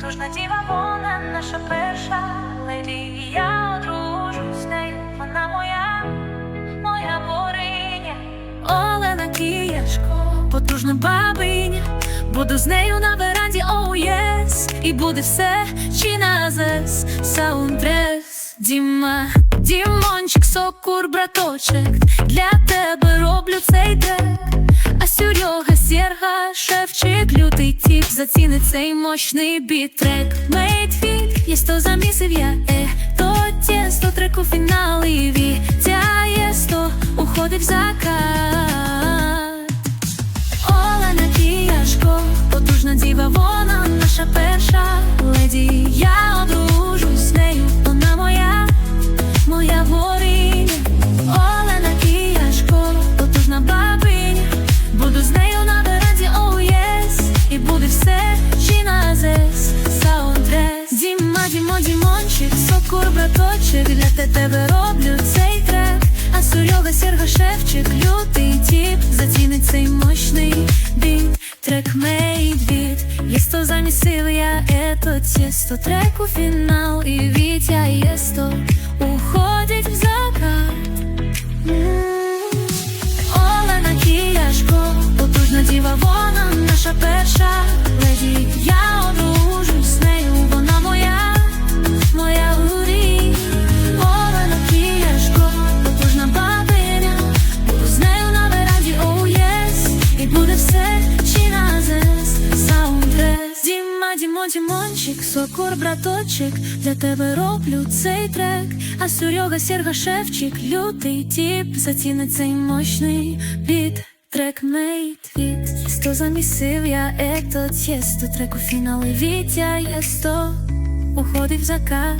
Потужна діва, вона наша перша леді. І Я одружусь нею, вона моя, моя бориня. Олена Кіяшко, потужна бабиня. Буду з нею на веранді, оу єс І буде все, чи на зес Саундтрес Діма, Дімончик, сокур, браточек Для тебе роблю цей трек Серега, Серга, Шевчик Лютий тіп, зацінить цей мощний біт-трек Мейт є сто замісив я, е То тєсто, треку у Ця є сто уходить в закат Дімончик, сокур, браточек Для тебе роблю цей трек. А Серега, Серга, Шевчик, лютий тіп Зацінить цей мощний біт Трек мейд є сто замісив я ето тісто. Треку фінал і Вітя Дімончик, сокор, браточек Для тебе роблю цей трек. А Серега, Серга, Шевчик, лютий тіп Зацінить цей мощний біт. Трек мейт від Сто замісив я ето тєсто. Трек у фіналі Вітя є сто в закат